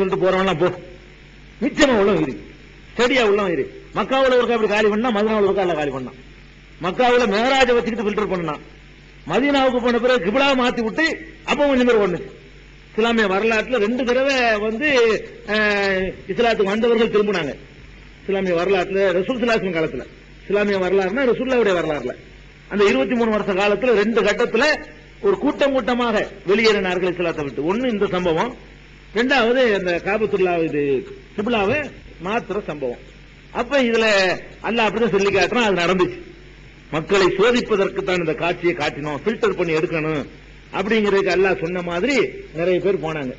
சொல்லிட்டு போறவன்லாம் போ. நிச்சயமா உள்ளவன் இரு. ஸ்டடியா உள்ளவன் இரு. மக்காவில் ஒருக்கா அப்படி காலி பண்ணா மதுனாவில் ஒருக்கா அல்ல காலி பண்ணான் மக்காவில் மேராஜ வச்சுக்கிட்டு ஃபில்டர் பண்ணான். மதீனாவுக்கு போன பிறகு கிபிலா மாத்தி விட்டு அப்ப கொஞ்சம் பேர் ஒண்ணு. இஸ்லாமிய வரலாற்றுல ரெண்டு தடவை வந்து இஸ்லாத்துக்கு வந்தவர்கள் திரும்பினாங்க. இஸ்லாமிய வரலாற்றுல ரசூல் சிலாசின் காலத்துல. இஸ்லாமிய வரலாறுனா ரசூல்லாவுடைய வரலாறுல. அந்த இருபத்தி மூணு வருஷ காலத்துல ரெண்டு கட்டத்துல ஒரு கூட்டம் கூட்டமாக வெளியேறினார்கள் இஸ்லாத்தை விட்டு. ஒன்னு இந்த சம்பவம் ரெண்டாவது அந்த காபத்துல்லா இது கிபிலாவை மாத்திர சம்பவம். அப்ப இதுல அல்லாஹ் அப்படிதான் சொல்லி காட்டுறான் அது நடந்துச்சு. மக்களை சோதிப்பதற்கு தான் இந்த காட்சியை காட்டினோம் ஃபில்டர் பண்ணி எடுக்கணும் அப்படிங்கறதுக்கு அல்லாஹ் சொன்ன மாதிரி நிறைய பேர் போனாங்க.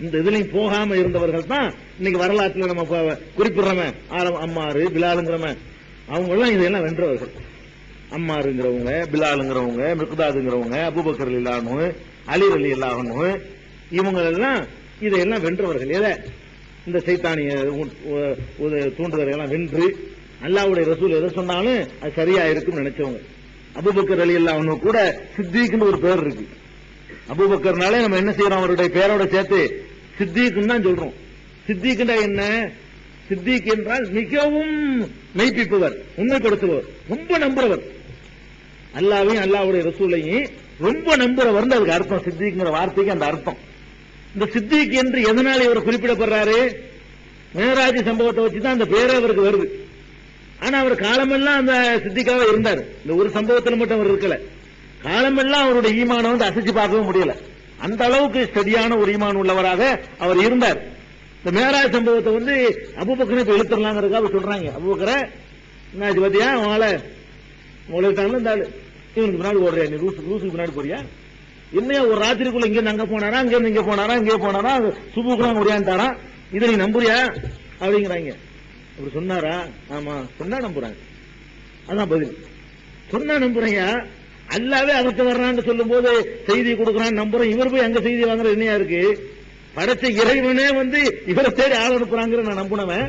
இந்த இதுலயும் போகாம இருந்தவர்கள் தான் இன்னைக்கு வரலாற்றுல நம்ம ப- குறிப்பிடுறவன் ஆரம் அம்மாறு பிலாலுங்கிறவன். அவங்க எல்லாம் இதெல்லாம் வென்றவர்கள். அம்மாருங்கிறவங்க பிலாலுங்கிறவங்க மிர்குதாதுங்கிறவங்க அபுபக்கர் இல்லானு அலி அலி இல்லாகனு இவங்களெல்லாம் இதையெல்லாம் வென்றவர்கள். எதை? இந்த சைத்தானிய உ- வென்று அல்லாவுடைய ரசூல் எதை சொன்னாலும் அது சரியா இருக்கும்னு நினைச்சவங்க. அபுபக்கர் அலி அல்லாஹ்னு கூட சித்திக்குன்னு ஒரு பேர் இருக்கு. அபுபக்கர்னாலே நம்ம என்ன செய்யறோம்? அவருடைய பேரோட சேர்த்து சித்திக்குன்னு தான் சொல்றோம். சித்திக்குண்டா என்ன? சித்திக் என்றால் மிகவும் மெய்ப்பிப்பவர் உண்மைப்படுத்துபவர் ரொம்ப நம்புறவர். அல்லாவையும் அல்லாவுடைய ரசூலையும் ரொம்ப நம்புறவர் அதுக்கு அர்த்தம். சித்திக்குங்கிற வார்த்தைக்கு அந்த அர்த்தம். இந்த சித்திக் என்று எதனால் இவர் குறிப்பிடப்படுறாரு? மேராஜ் சம்பவத்தை வச்சு தான் அந்த பேரே அவருக்கு வருது. ஆனா அவர் காலமெல்லாம் அந்த சித்திக்காக இருந்தார். இந்த ஒரு சம்பவத்தில் மட்டும் அவர் இருக்கல. காலமெல்லாம் அவருடைய ஈமானம் வந்து அசைச்சு பார்க்கவே முடியல. அந்த அளவுக்கு ஸ்டடியான ஒரு ஈமான் உள்ளவராக அவர் இருந்தார். இந்த மேராஜ் சம்பவத்தை வந்து அபுபக்கரை இப்ப இழுத்துடலாங்கிறதுக்காக சொல்றாங்க. அபுபக்கரை என்ன ஆச்சு பாத்தியா அவங்கள உழைத்தாங்க இந்த இவனுக்கு முன்னாடி ஓடுறியா? நீ ரூசு ரூசுக்கு முன்னாடி போறியா? என்னையா ஒரு ராத்திரிக்குள்ள இங்க அங்க போனாரா அங்க இருந்து இங்க போனாரா இங்கே போனாரா சுபுக்குலாம் முடியாண்டாரா இதை நீ நம்புறியா? அப்படிங்கிறாங்க. இப்படி சொன்னாரா? ஆமா. சொன்னா நம்புறாங்க. அதான் பதில். சொன்னா நம்புறையா அல்லாவே அவர்கிட்ட வர்றான்னு சொல்லும் போது செய்தி கொடுக்குறான்னு நம்புறோம் இவர் போய் அங்க செய்தி வாங்குறது என்னையா இருக்கு? படைச்ச இறைவனே வந்து இவரை தேடி ஆள் அனுப்புறாங்கிற நான் நம்புனவன்.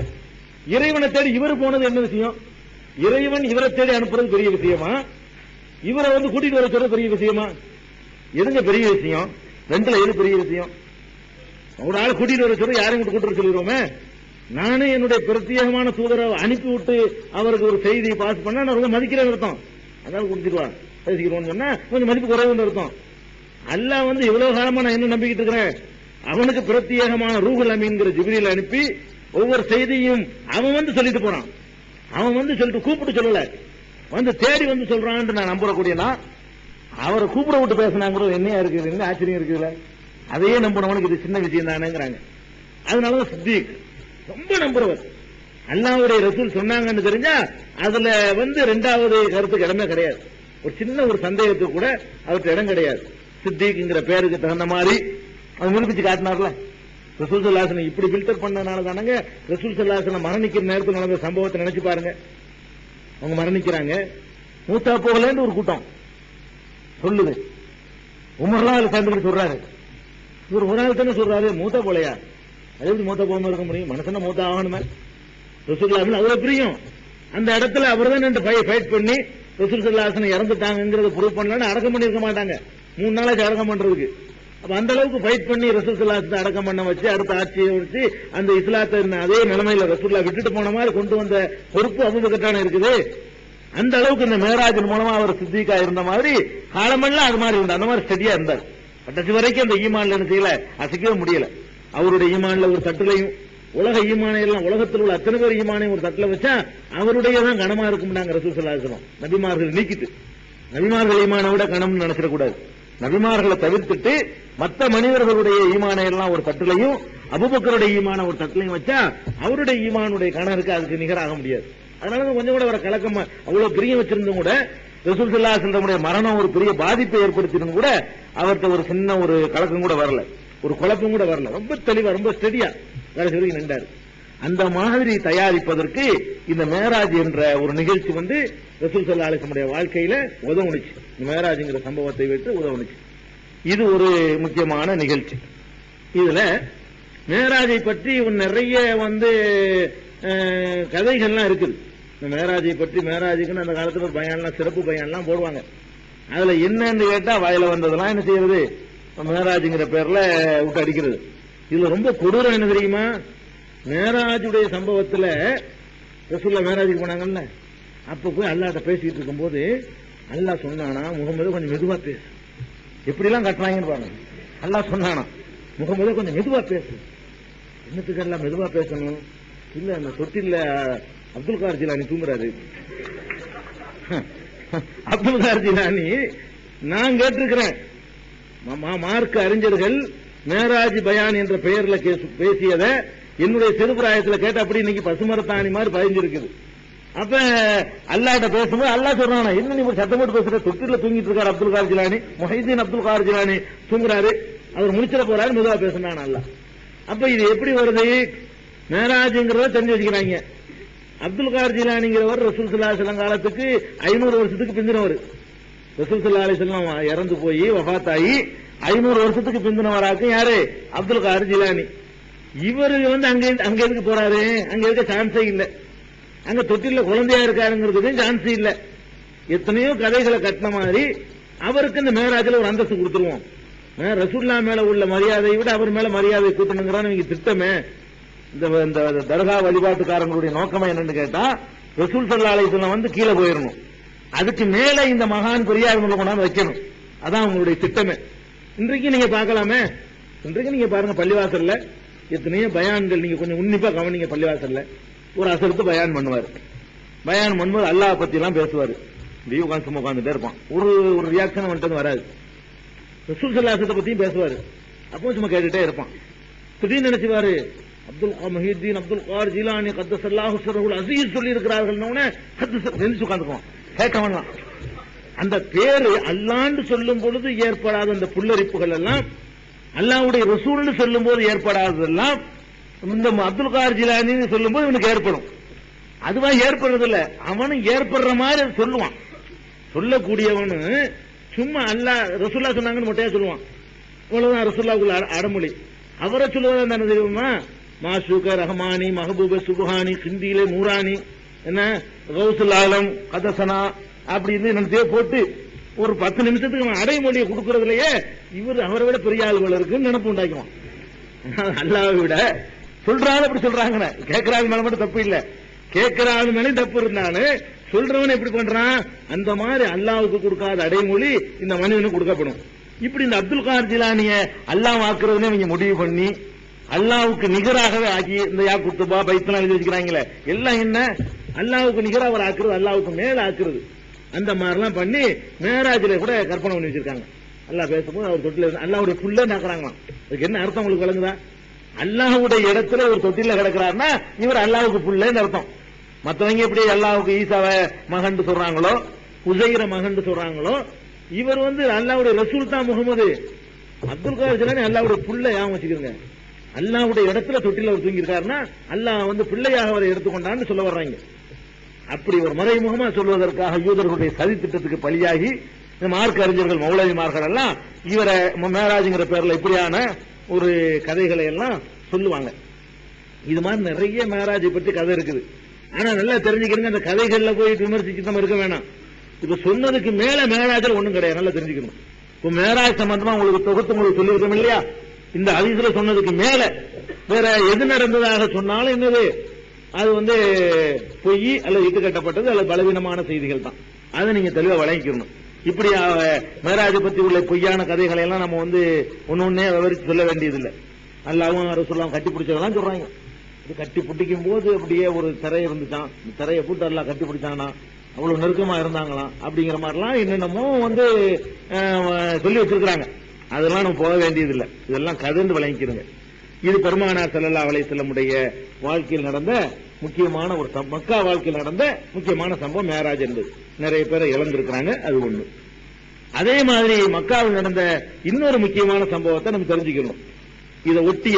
இறைவனை தேடி இவர் போனது என்ன விஷயம்? இறைவன் இவரை தேடி அனுப்புறது பெரிய விஷயமா? இவரை வந்து கூட்டிட்டு வர சொல்றது பெரிய விஷயமா? எதுங்க பெரிய விஷயம். ரெண்டுல எது பெரிய விஷயம். ஒரு ஆள் கூட்டிட்டு வர சொல்ல யாரும் கூட்டிட்டு வர சொல்லிடுவோமே. நானே என்னுடைய பிரத்யேகமான தூதரை அனுப்பி விட்டு அவருக்கு ஒரு செய்தி பாஸ் பண்ணா நான் ரொம்ப மதிக்கிறேன் அர்த்தம். அதாவது கொடுத்துருவா பேசிக்கிறோம்னு சொன்னா கொஞ்சம் மதிப்பு குறைவுன்னு அர்த்தம். அல்ல வந்து இவ்வளவு காலமா நான் என்ன நம்பிக்கிட்டு இருக்கிறேன்? அவனுக்கு பிரத்யேகமான ரூஹல் அமீன்கிற ஜிபிரியில் அனுப்பி ஒவ்வொரு செய்தியும் அவன் வந்து சொல்லிட்டு போறான். அவன் வந்து சொல்லிட்டு கூப்பிட்டு சொல்லல. வந்து தேடி வந்து சொல்றான்னு நான் நம்புறக்கூடியனா? அவரை கூப்பிட விட்டு பேசினாங்கிறது என்னையா இருக்குது? என்ன ஆச்சரியம் இருக்குதுல்ல அதையே நம்பினவனுக்கு இது சின்ன விஷயம் தானேங்கிறாங்க. அதனாலதான் சித்திக் ரொம்ப நம்புறவர். அல்லாவுடைய ரசூல் சொன்னாங்கன்னு தெரிஞ்சா அதுல வந்து ரெண்டாவது கருத்துக்கு இடமே கிடையாது. ஒரு சின்ன ஒரு சந்தேகத்துக்கு கூட அவருக்கு இடம் கிடையாது. சித்திக்குங்கிற பேருக்கு தகுந்த மாதிரி அது நிரூபிச்சு காட்டினார்ல. ரசூல் சல்லாசனை இப்படி பில்டர் பண்ணனால தானங்க ரசூல் சல்லாசனை மரணிக்கிற நேரத்தில் நடந்த சம்பவத்தை நினைச்சு பாருங்க. அவங்க மரணிக்கிறாங்க. மூத்தா போகலன்னு ஒரு கூட்டம். சொல்லுது உமர்லாம் அதுல சேர்ந்துக்கிட்டு சொல்றாரு இவர் ஒரு நாள் தானே சொல்றாரு மூத்த போலையா? அது எப்படி மூத்த போகாம இருக்க முடியும்? மனசுனா மூத்த ஆகணுமே? ரசூல்லாசன் அவ்வளவு பிரியம். அந்த இடத்துல அவர் தான் நின்று ஃபைட் பண்ணி ரசூல் சல்லாசன் இறந்துட்டாங்கிறத ப்ரூவ் பண்ணலன்னு அடக்கம் பண்ணிருக்க மாட்டாங்க. மூணு நாளாச்சு அடக்கம் பண்றதுக்கு. அப்ப அந்த அளவுக்கு ஃபைட் பண்ணி ரசூல் அடக்கம் பண்ண வச்சு அடுத்த ஆட்சியை வச்சு அந்த இஸ்லாத்தை அதே நிலைமையில ரசூல்லா விட்டுட்டு போன மாதிரி கொண்டு வந்த பொறுப்பு அபுபக்கத்தான இருக்குது? அந்த அளவுக்கு இந்த மேராஜின் மூலமா அவர் சித்திகா இருந்த மாதிரி காலமெல்லாம் அது மாதிரி இருந்தார் அந்த மாதிரி ஸ்டடியா இருந்தார். கடைசி வரைக்கும் அந்த ஈமான்ல என்ன செய்யல? அசைக்கவே முடியல. அவருடைய ஈமான்ல ஒரு தட்டுலையும் உலக ஈமானை எல்லாம் உலகத்தில் உள்ள அத்தனை பேர் ஈமானையும் ஒரு தட்டுல வச்சா அவருடைய தான் கனமா இருக்கும்னாங்க ரசூல் சல்லாசனம் நபிமார்கள் நீக்கிட்டு. நபிமார்கள் ஈமானை விட கனம்னு நினைச்சிடக்கூடாது நபிமார்களை தவிர்த்துட்டு மற்ற மனிதர்களுடைய ஈமானை எல்லாம் ஒரு தட்டுலையும் அபுபக்கருடைய ஈமான ஒரு தட்டுலையும் வச்சா அவருடைய ஈமானுடைய கணக்கு அதுக்கு நிகராக முடியாது. அதனால கொஞ்சம் கூட அவரை கலக்கமா அவ்வளவு பிரியம் வச்சிருந்தும் கூட ரசூல் சல்லாசனுடைய மரணம் ஒரு பெரிய பாதிப்பை ஏற்படுத்தினும் கூட அவர்கிட்ட ஒரு சின்ன ஒரு கலக்கம் கூட வரல. ஒரு குழப்பம் கூட வரல. ரொம்ப தெளிவா ரொம்ப ஸ்டெடியா வேற சொல்லி நின்றாரு. அந்த மாதிரி தயாரிப்பதற்கு இந்த மேராஜ் என்ற ஒரு நிகழ்ச்சி வந்து ரசூல் சல்லா அலிசமுடைய வாழ்க்கையில உதவுனுச்சு. மேராஜ்ங்கிற சம்பவத்தை வைத்து உதவுனுச்சு. இது ஒரு முக்கியமான நிகழ்ச்சி. இதுல மேராஜை பற்றி இவன் நிறைய வந்து கதைகள்லாம் இருக்குது. இந்த மேராஜை பற்றி மேராஜுக்குன்னு அந்த காலத்தில் ஒரு பயான்லாம் சிறப்பு பயான்லாம் போடுவாங்க. அதுல என்னன்னு கேட்டா வாயில வந்ததெல்லாம் என்ன செய்யறது? மேராஜுங்கிற பேர்ல விட்டு அடிக்கிறது. இதுல ரொம்ப கொடூரம் என்ன தெரியுமா? மேராஜுடைய சம்பவத்துல ரசூல்லா மேராஜுக்கு போனாங்கல்ல. அப்ப போய் அல்லாட்ட பேசிட்டு இருக்கும்போது அல்லாஹ் சொன்னானா? முகமது கொஞ்சம் மெதுவா பேசு. எப்படிலாம் கட்டுறாங்கன்னு பாருங்க. அல்லாஹ் சொன்னானா? முகமது கொஞ்சம் மெதுவா பேசு. என்னத்துக்கு எல்லாம் மெதுவா பேசணும்? இல்ல அந்த தொட்டில அப்துல் கார் ஜிலானி தூங்குறாரு. அப்துல் கார் ஜிலானி நான் கேட்டிருக்கிறேன். மார்க்க அறிஞர்கள் மேராஜ் பயான் என்ற பெயர்ல பேசியத என்னுடைய சிறுபிராயத்துல கேட்ட அப்படி இன்னைக்கு பசுமரத்தாணி மாதிரி பதிஞ்சிருக்குது. அப்ப அல்லாட்ட பேசும்போது அல்லா சொல்றானா என்ன நீ ஒரு சத்தம் போட்டு பேசுற? தொட்டில தூங்கிட்டு இருக்காரு Abdul Qadir Jilani. Mohiuddin Abdul Qadir Jilani தூங்குறாரு. அவர் முடிச்சிட போறாரு மெதுவா பேசுனான் அல்லாஹ் அப்ப இது எப்படி வருது? மேராஜுங்கிறத தெரிஞ்சு வச்சுக்கிறாங்க. அப்துல் கார் ஜிலானிங்கிறவர் ரசூல் செல்லம் காலத்துக்கு ஐநூறு வருஷத்துக்கு பிந்தினவர். ரசூல் சுல்லா அலி செல்லம் இறந்து போய் வஃபாத்தாயி ஐநூறு வருஷத்துக்கு பிந்தினவராக்கும் யாரு? அப்துல் கார் ஜிலானி. இவரு வந்து அங்க அங்க எதுக்கு போறாரு? அங்க இருக்க சான்ஸே இல்லை. அங்க தொட்டில குழந்தையா இருக்காருங்கிறதுக்கும் சான்ஸ் இல்ல. எத்தனையோ கதைகளை கட்டின மாதிரி அவருக்கு இந்த மேராஜில் ஒரு அந்தஸ்து கொடுத்துருவோம். ரசூல்லா மேல உள்ள மரியாதையை விட அவர் மேல மரியாதை கூட்டணுங்கிறான்னு நீங்க திட்டமே. இந்த இந்த தர்கா வழிபாட்டுக்காரங்களுடைய நோக்கமா என்னன்னு கேட்டா ரசூல் சல்லா அலிஸ்லாம் வந்து கீழே போயிடணும் அதுக்கு மேல இந்த மகான் பெரியார்களை கொண்டாந்து வைக்கணும். அதான் அவங்களுடைய திட்டமே. இன்றைக்கு நீங்க பார்க்கலாமே. இன்றைக்கு நீங்க பாருங்க பள்ளிவாசல்ல எத்தனையோ பயான்கள் நீங்க கொஞ்சம் உன்னிப்பா கவனிங்க பள்ளிவாசல்ல. ஒரு அசலுக்கு பயான் பண்ணுவார். பயான் பண்ணும்போது அல்லாஹ் பத்தி எல்லாம் பேசுவார். இப்படியே உட்காந்து சும்மா உட்காந்துட்டே இருப்பான். ஒரு ஒரு ரியாக்ஷன் வந்துட்டு வராது. ரசூல் சல்லாசத்தை பத்தியும் பேசுவார். அப்போ சும்மா கேட்டுட்டே இருப்பான். திடீர்னு நினைச்சுவாரு அப்துல் கா மஹீத்தீன் அப்துல் கார் ஜிலானி கத்தஸ் அல்லாஹு சரகுல் அசீஸ் சொல்லி இருக்கிறார்கள் நினைச்சு உட்காந்துக்குவான் அந்த பேரு அல்லாண்டு சொல்லும் பொழுது ஏற்படாத அந்த புல்லரிப்புகள் எல்லாம் அல்லாவுடைய ரசூல்னு சொல்லும் போது ஏற்படாததெல்லாம் இந்த அப்துல் கார் ஜிலானின்னு சொல்லும் போது இவனுக்கு ஏற்படும். அதுவா ஏற்படுறது இல்ல அவனும் ஏற்படுற மாதிரி சொல்லுவான். சொல்லக்கூடியவனு சும்மா அல்லாஹ் ரசுல்லா சொன்னாங்கன்னு மொட்டையா சொல்லுவான். இவ்வளவுதான் ரசுல்லாவுக்குள்ள அடமொழி. அவரை சொல்லுவதா தானே தெரியுமா? மாசூக ரஹமானி மஹபூப சுபஹானி சிந்தியிலே நூரானி என்ன கௌசுல் ஆலம் கதசனா அப்படின்னு நினைத்தே போட்டு ஒரு பத்து நிமிஷத்துக்கு அவன் அடைமொழியை கொடுக்கறதுலயே இவர் அவரை விட பெரிய ஆளுகள் இருக்குன்னு நினைப்பு உண்டாக்குவான் அல்லாவை விட சொல்றாங்க அப்படி சொல்றாங்க கேட்கறாங்க மேல மட்டும் தப்பு இல்ல கேட்கறாங்க மேலே தப்பு இருந்தாலும் சொல்றவன் எப்படி பண்றான் அந்த மாதிரி அல்லாவுக்கு கொடுக்காத அடைமொழி இந்த மனிதனுக்கு கொடுக்கப்படும் இப்படி இந்த அப்துல் கார் ஜிலானிய அல்லாஹ் ஆக்குறதுன்னு இவங்க முடிவு பண்ணி அல்லாவுக்கு நிகராகவே ஆக்கி இந்த யா குத்துபா பைத்தனா எழுதி வச்சுக்கிறாங்களே. எல்லாம் என்ன? அல்லாவுக்கு நிகரா அவர் ஆக்குறது அல்லாவுக்கு மேல ஆக்குறது. அந்த மாதிரிலாம் பண்ணி மேராஜில கூட கற்பனை பண்ணி வச்சிருக்காங்க. அல்லாஹ் பேசும்போது அவர் தொட்டில அல்லாவுடைய புள்ள நாக்குறாங்களாம் அதுக்கு என்ன அர்த்தம் உங்களுக்கு விளங்குதா? அல்லாஹுடைய இடத்துல ஒரு தொட்டில கிடக்கிறாருன்னா இவர் அல்லாவுக்கு புல்லேன்னு அர்த்தம். மத்தவங்க எப்படி அல்லாவுக்கு ஈசாவை மகன் சொல்றாங்களோ உசைர மகன் சொல்றாங்களோ இவர் வந்து அல்லாவுடைய ரசூல் தான் முகமது. அப்துல் கலாம் அல்லாவுடைய அல்லாஹ்வுடைய புள்ள ஞாபகம் அல்லாவுடைய இடத்துல தொட்டில அவர் தூங்கியிருக்காருன்னா அல்லாஹ் வந்து பிள்ளையாக அவரை எடுத்துக்கொண்டான்னு சொல்ல வர்றாங்க. அப்படி ஒரு மறைமுகமா சொல்வதற்காக யூதர்களுடைய சதி திட்டத்துக்கு பலியாகி இந்த மார்க்க அறிஞர்கள் மௌலவிமார்கள் எல்லாம் இவரை மேராஜுங்கிற பேர்ல இப்படியான ஒரு கதைகளை எல்லாம் சொல்லுவாங்க. இது மாதிரி நிறைய மேராஜை பற்றி கதை இருக்குது. ஆனா நல்லா தெரிஞ்சுக்கிறீங்க அந்த கதைகள்ல போய் விமர்சிச்சு நம்ம இருக்க வேணாம். இப்ப சொன்னதுக்கு மேல மேராஜர் ஒண்ணும் கிடையாது நல்லா தெரிஞ்சுக்கணும். இப்ப மேராஜ் சம்பந்தமா உங்களுக்கு தொகுத்து உங்களுக்கு சொல்லியிருக்கோம் இல்லையா? இந்த அதிசல சொன்னதுக்கு மேல வேற எது நடந்ததாக சொன்னாலும் என்னது? அது வந்து பொய் அல்லது இட்டு கட்டப்பட்டது அல்லது பலவீனமான செய்திகள் தான். அதை நீங்க தெளிவா வழங்கிக்கணும். இப்படி மேராஜை பத்தி உள்ள பொய்யான கதைகளை எல்லாம் நம்ம வந்து ஒன்னொன்னே விவரித்து சொல்ல வேண்டியதில்லை. அல்லாவும் ரசூல்லாம் கட்டி பிடிச்சதெல்லாம் சொல்றாங்க. இது கட்டி பிடிக்கும் போது அப்படியே ஒரு திரை இருந்துச்சான் திரையை போட்டு எல்லாம் கட்டி பிடிச்சானா? அவ்வளவு நெருக்கமா இருந்தாங்களாம் அப்படிங்கிற மாதிரிலாம் என்னென்னமோ வந்து சொல்லி வச்சிருக்கிறாங்க. அதெல்லாம் நம்ம போக வேண்டியதில்லை. இதெல்லாம் கதந்து விளங்கிக்கிறோங்க இது பெருமானார் செல்லல்லா அலைஹி வாழ்க்கையில் நடந்த முக்கியமான ஒரு மக்கா வாழ்க்கையில் நடந்த முக்கியமான சம்பவம் மேராஜ் என்பது. நிறைய பேரை இழந்திருக்கிறாங்க அது ஒண்ணு. அதே மாதிரி மக்காவில் நடந்த இன்னொரு முக்கியமான சம்பவத்தை நம்ம தெரிஞ்சுக்கணும். இதை ஒட்டிய